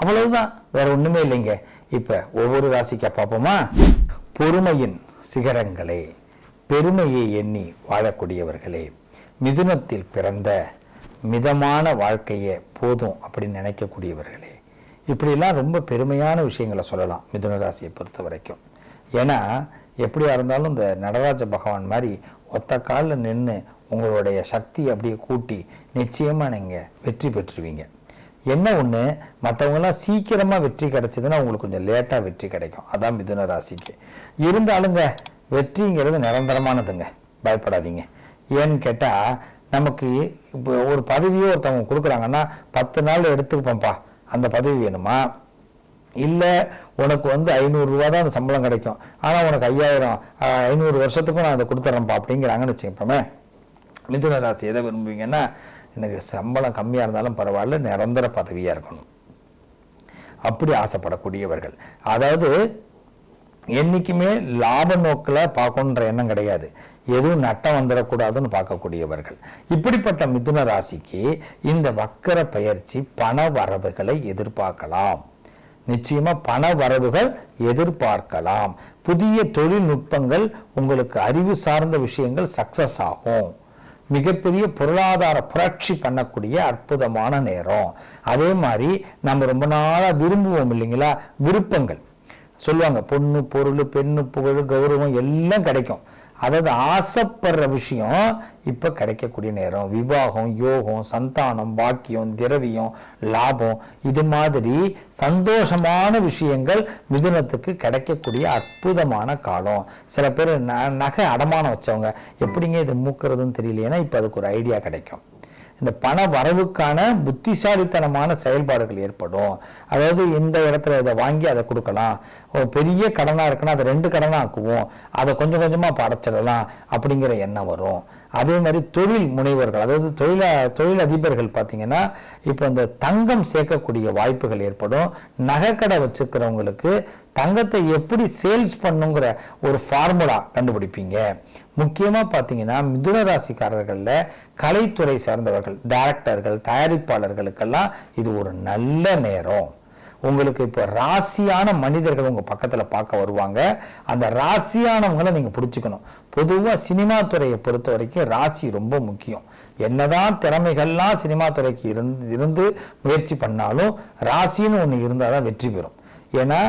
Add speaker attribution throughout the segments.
Speaker 1: அவ்வளவுதான். வேற ஒண்ணுமே இல்லைங்க. இப்ப ஒவ்வொரு ராசிக்கா பார்ப்போமா? பொறுமையின் சிகரங்களே பெருமையை எண்ணி வாழக்கூடியவர்களே மிதுனத்தில் பிறந்த மிதமான வாழ்க்கையை போதும் அப்படின்னு நினைக்கக்கூடியவர்களே. இப்படிலாம் ரொம்ப பெருமையான விஷயங்களை சொல்லலாம் மிதுன ராசியை பொறுத்த வரைக்கும். ஏன்னா எப்படியா இருந்தாலும் இந்த நடராஜ பகவான் மாதிரி ஒத்த காலில் நின்று உங்களுடைய சக்தி அப்படியே கூட்டி நிச்சயமாக நீங்கள் வெற்றி பெற்றுவீங்க. என்ன ஒன்று மற்றவங்களாம் சீக்கிரமாக வெற்றி கிடைச்சதுன்னா உங்களுக்கு கொஞ்சம் லேட்டாக வெற்றி கிடைக்கும். அதான் மிதுன ராசிக்கு. இருந்தாலுங்க வெற்றிங்கிறது நிரந்தரமானதுங்க. பயப்படாதீங்க. ஏன்னு கேட்டால் நமக்கு இப்போ ஒரு பதவியே ஒருத்தவங்க கொடுக்குறாங்கன்னா பத்து நாள் எடுத்துக்கப்போம்ப்பா அந்த பதவி வேணுமா? இல்லை உனக்கு வந்து ஐநூறுரூவா தான் அந்த சம்பளம் கிடைக்கும். ஆனால் உனக்கு ஐயாயிரம் ஐநூறு வருஷத்துக்கும் நான் அதை கொடுத்துட்றேன்ப்பா அப்படிங்கிறாங்கன்னு வச்சுக்கப்போமே மிதுன ராசி எதை விரும்புவீங்கன்னா எனக்கு சம்பளம் கம்மியாக இருந்தாலும் பரவாயில்ல நிரந்தர பதவியாக இருக்கணும். அப்படி ஆசைப்படக்கூடியவர்கள். அதாவது என்னைக்குமே லாப நோக்கில் பார்க்கணுன்ற எண்ணம் கிடையாது. எதுவும் நட்டம் வந்துடக்கூடாதுன்னு பார்க்கக்கூடியவர்கள். இப்படிப்பட்ட மிதுன ராசிக்கு இந்த வக்கர பயிற்சி பண வரவுகளை எதிர்பார்க்கலாம். நிச்சயமா பண வரவுகள் எதிர்பார்க்கலாம். புதிய தொழில்நுட்பங்கள் உங்களுக்கு அறிவு சார்ந்த விஷயங்கள் சக்சஸ் ஆகும். மிகப்பெரிய பொருளாதார புரட்சி பண்ணக்கூடிய அற்புதமான நேரம். அதே மாதிரி நம்ம ரொம்ப நாளா விரும்புவோம் இல்லைங்களா? விருப்பங்கள். சொல்லுவாங்க பொண்ணு பொருள் பெண்ணு புகழ் கௌரவம் எல்லாம் கிடைக்கும். அதாவது ஆசைப்படுற விஷயம் இப்போ கிடைக்கக்கூடிய நேரம். விவாகம் யோகம் சந்தானம் பாக்கியம் திரவியம் லாபம் இது மாதிரி சந்தோஷமான விஷயங்கள் மிதுனத்துக்கு கிடைக்கக்கூடிய அற்புதமான காலம். சில பேர் ந- நகை அடமானம் வச்சவங்க. எப்படிங்க இது மூக்குறதுன்னு தெரியலையேன்னா இப்போ அதுக்கு ஒரு ஐடியா கிடைக்கும். இந்த பண வரவுக்கான புத்திசாலித்தனமான செயல்பாடுகள் ஏற்படும். அதாவது இந்த இடத்துல இதை வாங்கி அதை கொடுக்கலாம். ஒரு பெரிய கடனாக இருக்குன்னா அதை ரெண்டு கடனாக ஆக்குவோம். அதை கொஞ்சம் கொஞ்சமா படைச்சிடலாம் அப்படிங்கிற எண்ணம் வரும். அதே மாதிரி தொழில் முனைவர்கள் அதாவது தொழில தொழில் அதிபர்கள் பார்த்தீங்கன்னா இப்போ இந்த தங்கம் சேர்க்கக்கூடிய வாய்ப்புகள் ஏற்படும். நகைக்கடை வச்சுக்கிறவங்களுக்கு தங்கத்தை எப்படி சேல்ஸ் பண்ணுங்கிற ஒரு ஃபார்முலா கண்டுபிடிப்பீங்க. முக்கியமாக பார்த்தீங்கன்னா மிதுன ராசிக்காரர்களில் கலைத்துறை சார்ந்தவர்கள் டைரக்டர்கள் தயாரிப்பாளர்களுக்கெல்லாம் இது ஒரு நல்ல நேரம். உங்களுக்கு இப்போ ராசியான மனிதர்கள் உங்கள் பக்கத்தில் பார்க்க வருவாங்க. அந்த ராசியானவங்களை நீங்கள் பிடிச்சிக்கணும். பொதுவாக சினிமா துறையை பொறுத்த வரைக்கும் ராசி ரொம்ப முக்கியம். என்னதான் திறமைகள்லாம் சினிமா துறைக்கு இருந்து இருந்து முயற்சி பண்ணாலும் ராசின்னு ஒன்று இருந்தால் தான் வெற்றி பெறும். ஏன்னா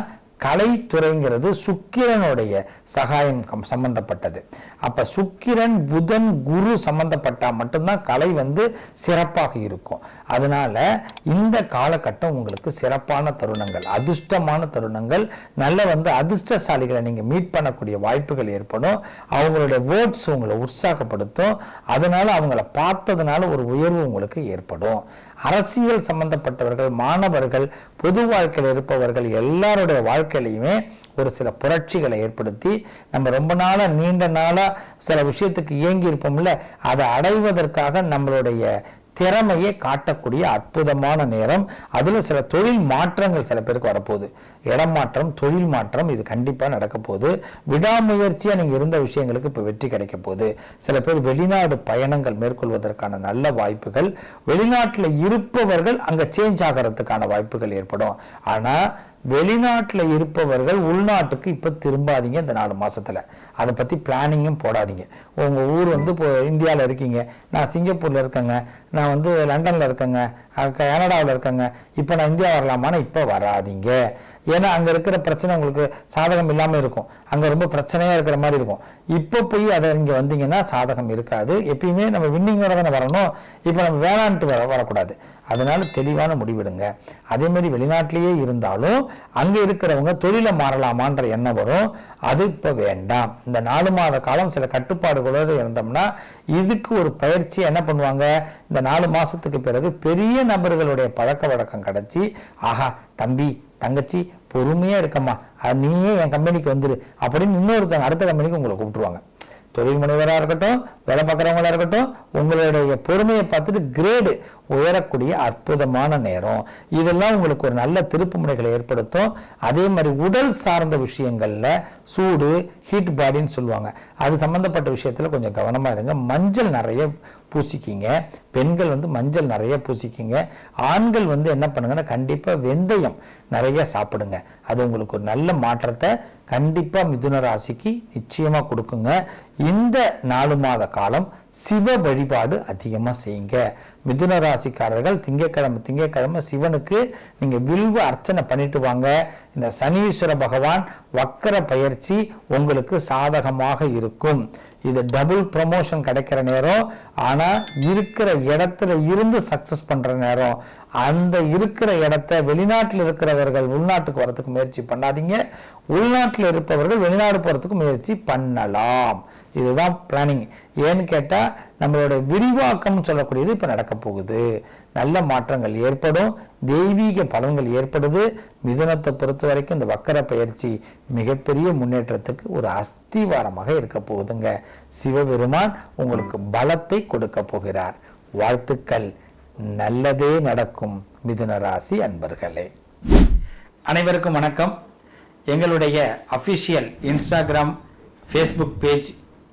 Speaker 1: கலைத்துறைங்கிறது சுக்கிரனுடைய சகாயம் கம்- சம்பந்தப்பட்டது. அப்ப சுக்கிரன் புதன் குரு சம்பந்தப்பட்டா மட்டும்தான் கலை வந்து சிறப்பாக இருக்கும். அதனால இந்த காலகட்டம் உங்களுக்கு சிறப்பான தருணங்கள் அதிர்ஷ்டமான தருணங்கள் நல்ல வந்து அதிர்ஷ்டசாலிகளை நீங்க மீட் பண்ணக்கூடிய வாய்ப்புகள் ஏற்படும். அவங்களுடைய வேர்ட்ஸ் உங்களை உற்சாகப்படுத்தும். அதனால அவங்கள பார்த்ததுனால ஒரு உயர்வு உங்களுக்கு ஏற்படும். அரசியல் சம்பந்தப்பட்டவர்கள் மாணவர்கள் பொது வாழ்க்கையில் இருப்பவர்கள் எல்லாருடைய வாழ்க்கையிலையுமே ஒரு சில புரட்சிகளை ஏற்படுத்தி நம்ம ரொம்ப நாளா நீண்ட நாளா சில விஷயத்துக்கு இயங்கி இருப்போம்ல அதை அடைவதற்காக நம்மளுடைய திறமையை காட்டக்கூடிய அற்புதமான நேரம். அதுல சில தொழில் மாற்றங்கள் சில பேருக்கு வரப்போகுது. இடம் மாற்றம் தொழில் மாற்றம் இது கண்டிப்பாக நடக்க போகுது. விடாமுயற்சியாக நீங்கள் இருந்த விஷயங்களுக்கு இப்போ வெற்றி கிடைக்க போகுது. சில பேர் வெளிநாடு பயணங்கள் மேற்கொள்வதற்கான நல்ல வாய்ப்புகள். வெளிநாட்டில் இருப்பவர்கள் அங்க சேஞ்ச் ஆகிறதுக்கான வாய்ப்புகள் ஏற்படும். ஆனால் வெளிநாட்டுல இருப்பவர்கள் உள்நாட்டுக்கு இப்ப திரும்பாதீங்க இந்த நாலு மாசத்துல. அதை பத்தி பிளானிங்கும் போடாதீங்க. உங்க ஊர் வந்து இப்போ இந்தியாவில் இருக்கீங்க. நான் சிங்கப்பூர்ல இருக்கேங்க. நான் வந்து லண்டன்ல இருக்கேங்க. கனடாவில் இருக்கேங்க. இப்போ நான் இந்தியா வரலாமான்னு இப்போ வராதீங்க. ஏன்னா அங்கே இருக்கிற பிரச்சனை உங்களுக்கு சாதகம் இல்லாமல் இருக்கும். அங்கே ரொம்ப பிரச்சனையாக இருக்கிற மாதிரி இருக்கும். இப்போ போய் அதை இங்கே வந்தீங்கன்னா சாதகம் இருக்காது. எப்பயுமே நம்ம வின்னிங்கோட தானே வரணும். இப்போ நம்ம வேணான்ட்டு வர வரக்கூடாது. அதனால தெளிவான முடிவெடுங்க. அதே மாதிரி வெளிநாட்டிலேயே இருந்தாலும் அங்கே இருக்கிறவங்க தொழிலை மாறலாமான்ற எண்ணம் வரும். அது இப்போ வேண்டாம். இந்த நாலு மாத காலம் சில கட்டுப்பாடுகளோடு இருந்தோம்னா இதுக்கு ஒரு பயிற்சி என்ன பண்ணுவாங்க? இந்த நாலு மாதத்துக்கு பிறகு பெரிய நபர்களுடைய பழக்க வழக்கம் கிடச்சி ஆஹா தம்பி தங்கச்சி பொறுமையா இருக்கம்மா. அது நீயே என் கம்பெனிக்கு வந்துரு. அப்படின்னு இன்னொருத்தவங்க அடுத்த கம்பெனிக்கு உங்களை கூப்பிட்டுருவாங்க. தொழில் முனைவராக இருக்கட்டும் வேலை பார்க்குறவங்களா இருக்கட்டும் உங்களுடைய பொறுமையை பார்த்துட்டு கிரேடு உயரக்கூடிய அற்புதமான நேரம். இதெல்லாம் உங்களுக்கு ஒரு நல்ல திருப்பு முறைகளை ஏற்படுத்தும். அதே மாதிரி உடல் சார்ந்த விஷயங்களில் சூடு ஹீட் பாடின்னு சொல்லுவாங்க. அது சம்மந்தப்பட்ட விஷயத்தில் கொஞ்சம் கவனமாக இருங்க. மஞ்சள் நிறைய பூசிக்கிங்க. பெண்கள் வந்து மஞ்சள் நிறைய பூசிக்கிங்க. ஆண்கள் வந்து என்ன பண்ணுங்கன்னா கண்டிப்பாக வெந்தயம் நிறைய சாப்பிடுங்க. அது உங்களுக்கு ஒரு நல்ல மாற்றத்தை கண்டிப்பா மிதுன ராசிக்கு நிச்சயமா கொடுக்குங்க. இந்த நாலு மாத காலம் சிவ வழிபாடு அதிகமா செய்யுங்க. மிதுன ராசிக்காரர்கள் திங்கட்கிழமை திங்கக்கிழமை சிவனுக்கு நீங்க வில்வ அர்ச்சனை பண்ணிட்டு வாங்க. இந்த சனீஸ்வர பகவான் வக்கர பயிற்சி உங்களுக்கு சாதகமாக இருக்கும். இது டபுள் ப்ரமோஷன் கிடைக்கிற நேரம். ஆனா இருக்கிற இடத்துல இருந்து சக்சஸ் பண்ற நேரம். அந்த இருக்கிற இடத்த வெளிநாட்டில் இருக்கிறவர்கள் உள்நாட்டுக்கு வரத்துக்கு முயற்சி பண்ணாதீங்க. உள்நாட்டில் இருப்பவர்கள் வெளிநாடு போகிறதுக்கு முயற்சி பண்ணலாம். இதுதான் பிளானிங் ஏன்னு கேட்டால் நம்மளோட விரிவாக்கம் சொல்லக்கூடியது இப்போ நடக்க போகுது. நல்ல மாற்றங்கள் ஏற்படும் தெய்வீக பலன்கள் ஏற்படுது. மிதுனத்தை பொறுத்த வரைக்கும் இந்த வக்கர பயிற்சி மிகப்பெரிய முன்னேற்றத்துக்கு ஒரு அஸ்திவாரமாக இருக்க போகுதுங்க. சிவபெருமான் உங்களுக்கு பலத்தை கொடுக்க போகிறார். வாழ்த்துக்கள். நல்லதே நடக்கும் மிதுன ராசி அன்பர்களே. அனைவருக்கும் வணக்கம். எங்களுடைய official Instagram Facebook page